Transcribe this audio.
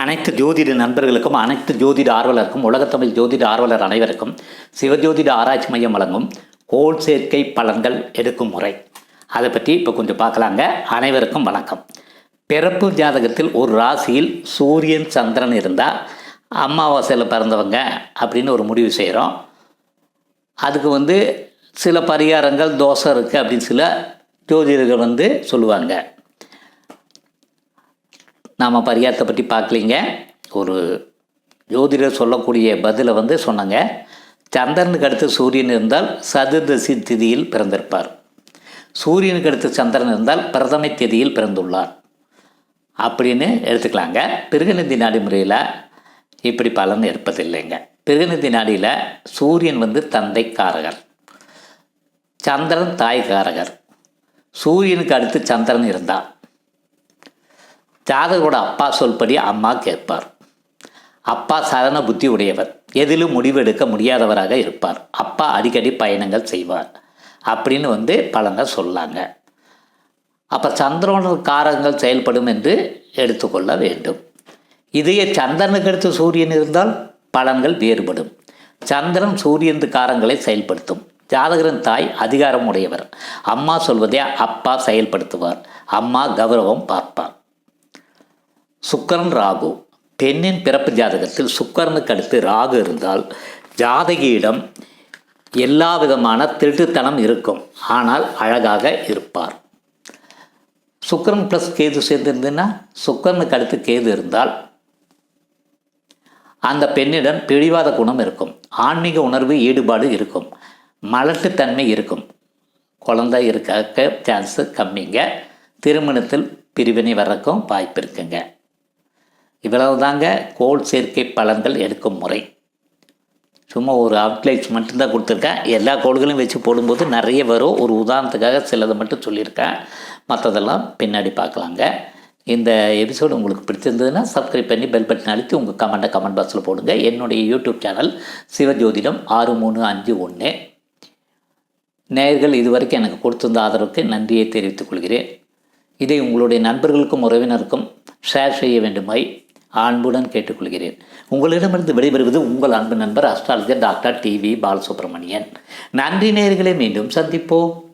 அனைத்து ஜோதிட நண்பர்களுக்கும் அனைத்து ஜோதிட ஆர்வலருக்கும் உலகத்தமிழ் ஜோதிட ஆர்வலர் அனைவருக்கும் சிவஜோதிட ஆராய்ச்சி மையம் வழங்கும் கோல் சேர்க்கை பலன்கள் எடுக்கும் முறை. அதை பற்றி இப்போ கொஞ்சம் பார்க்கலாங்க. அனைவருக்கும் வணக்கம். பிறப்பு ஜாதகத்தில் ஒரு ராசியில் சூரியன் சந்திரன் இருந்தால் அமாவாசையில் பிறந்தவங்க அப்படின்னு ஒரு முடிவு செய்கிறோம் அதுக்கு வந்து சில பரிகாரங்கள் தோஷம் இருக்குது அப்படின்னு சில ஜோதிடர்கள் வந்து சொல்லுவாங்க. நாம் பரிகாரத்தை பற்றி பார்க்கலிங்க. ஒரு ஜோதிடர் சொல்லக்கூடிய பதிலை வந்து சொன்னாங்க. சந்திரனுக்கு அடுத்து சூரியன் இருந்தால் சதுர்தசி திதியில் பிறந்திருப்பார். சூரியனுக்கு அடுத்து சந்திரன் இருந்தால் பிரதமை திதியில் பிறந்துள்ளார். அப்படின்னு எடுத்துக்கலாங்க. பிருகநிதி நாடி முறையில் இப்படி பலன் எடுப்பதில்லைங்க பிருகநிதி நாடியில் சூரியன் வந்து தந்தைக்காரகர். சந்திரன் தாய்க்காரகர். சூரியனுக்கு அடுத்து சந்திரன் இருந்தால் ஜாதகரோட அப்பா சொல்படி அம்மா கேட்பார். அப்பா சரண புத்தி உடையவர் எதிலும் முடிவெடுக்க முடியாதவராக இருப்பார். அப்பா அடிக்கடி பயணங்கள் செய்வார். அப்படின்னு வந்து பலங்கள் சொல்லாங்க. அப்போ சந்திரனோட காரகங்கள் செயல்படும் என்று எடுத்துக்கொள்ள வேண்டும். இதையே சந்திரனுக்கு அடுத்து சூரியன் இருந்தால் பலன்கள் வேறுபடும். சந்திரன் சூரியன் காரங்களை செயல்படுத்தும். ஜாதகரின் தாய் அதிகாரம் உடையவர் அம்மா சொல்வதே அப்பா செயல்படுத்துவார். அம்மா கௌரவம் பார்ப்பார். சுக்கரன் ராகு. பெண்ணின் பிறப்பு ஜாதகத்தில் சுக்கரனுக்கு அடுத்து ராகு இருந்தால் ஜாதகியிடம் எல்லா விதமான திருட்டுத்தனம் இருக்கும். ஆனால் அழகாக இருப்பார். சுக்கரன் ப்ளஸ் கேது சேர்ந்திருந்ததுன்னா சுக்கரனுக்கு அடுத்து கேது இருந்தால் அந்த பெண்ணிடம் பிடிவாத குணம் இருக்கும். ஆன்மீக உணர்வு ஈடுபாடு இருக்கும். மலட்டுத்தன்மை இருக்கும். குழந்தை இருக்க சான்ஸு கம்மிங்க. திருமணத்தில் பிரிவினை வரக்கும் வாய்ப்பு இருக்குங்க. இவ்வளவு தாங்க கோல் சேர்க்கை பலன்கள் எடுக்கும் முறை. சும்மா ஒரு அவுட்லைட்ஸ் மட்டும்தான் கொடுத்துருக்கேன் எல்லா கோள்களையும் வச்சு போடும்போது நிறைய வரும். ஒரு உதாரணத்துக்காக சிலதை மட்டும் சொல்லியிருக்கேன் மற்றதெல்லாம் பின்னாடி பார்க்கலாங்க. இந்த எபிசோடு உங்களுக்கு பிடிச்சிருந்ததுன்னா சப்ஸ்கிரைப் பண்ணி பெல் பட்டன் அழுத்தி உங்கள் கமெண்ட்டை கமெண்ட் பாக்ஸில் போடுங்க. என்னுடைய யூடியூப் சேனல் சிவஜோதிடம் ஆறு மூணு அஞ்சு ஒன்று. நேயர்கள் இதுவரைக்கும் எனக்கு கொடுத்திருந்த ஆதரவுக்கு நன்றியை தெரிவித்துக் கொள்கிறேன். இதை உங்களுடைய நண்பர்களுக்கும் உறவினருக்கும் ஷேர் செய்ய வேண்டுமாய் அன்புடன் கேட்டுக்கொள்கிறேன். உங்களிடமிருந்து விடைபெறுவது உங்கள் அன்பு நண்பர் அஸ்ட்ராலஜர் டாக்டர் டிவி பாலசுப்ரமணியன். நன்றி நேர்களை மீண்டும் சந்திப்போம்.